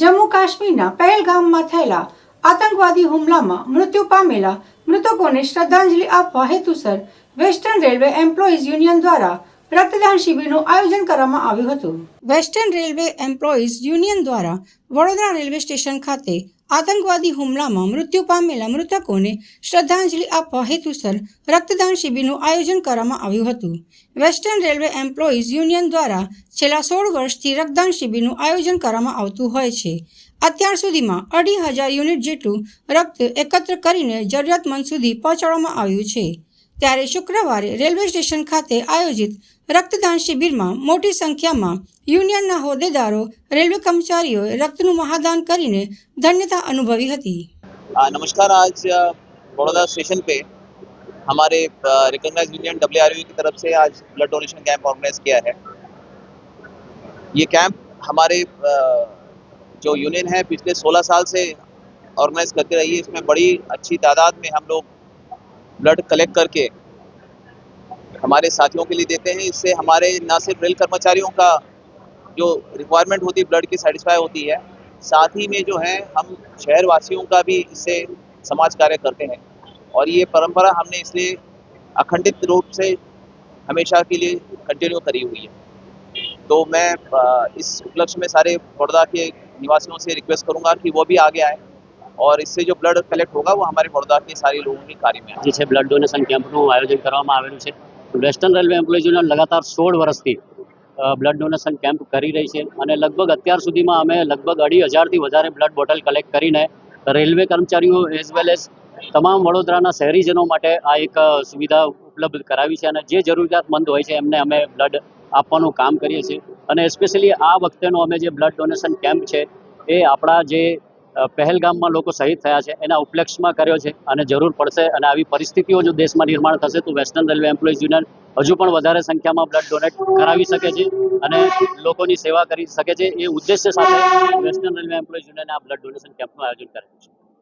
જમ્મુ કાશ્મીરના પહેલગામમાં થયેલા આતંકવાદી હુમલામાં મૃત્યુ પામેલા મૃતકોને શ્રદ્ધાંજલિ આપવા હેતુસર વેસ્ટર્ન રેલવે એમ્પ્લોઈઝ યુનિયન દ્વારા રક્તદાન શિબિરનું આયોજન કરવામાં આવ્યું હતું. વેસ્ટર્ન રેલવે એમ્પ્લોઈઝ યુનિયન દ્વારા વડોદરા રેલવે સ્ટેશન ખાતે આતંકવાદી હુમલામાં મૃત્યુ પામેલા મૃતકોને શ્રદ્ધાંજલિ આપવા હેતુસર રક્તદાન શિબિરનું આયોજન કરવામાં આવ્યું હતું. વેસ્ટર્ન રેલવે એમ્પ્લોઈઝ યુનિયન દ્વારા છેલ્લા સોળ વર્ષથી રક્તદાન શિબિરનું આયોજન કરવામાં આવતું હોય છે. અત્યાર સુધીમાં અઢી હજાર યુનિટ જેટલું રક્ત એકત્ર કરીને જરૂરિયાતમંદ સુધી પહોંચાડવામાં આવ્યું છે. ત્યારે શુક્રવારે રેલવે સ્ટેશન ખાતે આયોજિત રક્તદાન શિબિરમાં મોટી સંખ્યામાં યુનિયનના હોદ્દેદારો રેલવે કર્મચારીઓએ રક્તનું મહાદાન કરીને ધન્યતા અનુભવી હતી आ, नमस्कार आज अ, बड़ौदा स्टेशन पे हमारे रिकॉग्नाइज यूनियन डब्ल्यू की तरफ से आज ब्लड डोनेशन कैंप ऑर्गेनाइज किया है ये कैंप हमारे अ, जो यूनियन है पिछले 16 साल से ऑर्गेनाइज करती रही है इसमें बड़ी अच्छी तादाद में हम लोग ब्लड कलेक्ट करके हमारे साथियों के लिए देते हैं। इससे हमारे न सिर्फ़ रेल कर्मचारियों का जो रिक्वायरमेंट होती है ब्लड की सेटिस्फाई होती है, साथ ही में जो है, हम शहर वासियों का भी इससे समाज कार्य करते हैं। और ये परंपरा हमने इसलिए अखंडित रूप से हमेशा के लिए कंटिन्यू करी हुई है। तो मैं इस उपलक्ष्य में सारे बड़ौदा के निवासियों से रिक्वेस्ट करूँगा कि वो भी आगे आए। और इससे जो ब्लड कलेक्ट होगा वो हमारे बड़ौदा के सारे लोगों के कार्य में आए જે છે બ્લડ ડોનેશન કેમ્પનું આયોજન કરવામાં આવેલું છે વેસ્ટર્ન રેલવે એમ્પ્લોઈઝ યુનિયન લગાતાર સોળ વર્ષથી અ, બ્લડ ડોનેશન કેમ્પ કરી રહી છે અને લગભગ અત્યાર સુધીમાં અમે લગભગ અઢી હજારથી વધારે બ્લડ બોટલ કલેક્ટ કરીને રેલવે કર્મચારીઓ એઝ વેલ એઝ તમામ વડોદરાના શહેરીજનો માટે આ એક અ, સુવિધા ઉપલબ્ધ કરાવી છે અને જે જરૂરિયાતમંદ હોય છે એમને અમે બ્લડ આપવાનું કામ કરીએ છીએ અને સ્પેશિયલી આ વખતેનો અમે જે બ્લડ ડોનેશન કેમ્પ છે એ આપણા જે અ, પહેલગામમાં લોકો શહીદ થયા છે, એના ઉપલક્ષમાં કર્યો છે અને જરૂર પડશે અને આવી પરિસ્થિતિઓ જો દેશમાં નિર્માણ થશે તો વેસ્ટર્ન રેલવે એમ્પ્લોઈઝ યુનિયન હજુ પણ વધારે સંખ્યામાં બ્લડ ડોનેટ કરાવી શકે છે અને લોકોની સેવા કરી શકે છે. એ ઉદ્દેશ્ય સાથે વેસ્ટર્ન રેલવે એમ્પ્લોઈઝ યુનિયને આ બ્લડ ડોનેશન કેમ્પનું આયોજન કરેલું છે.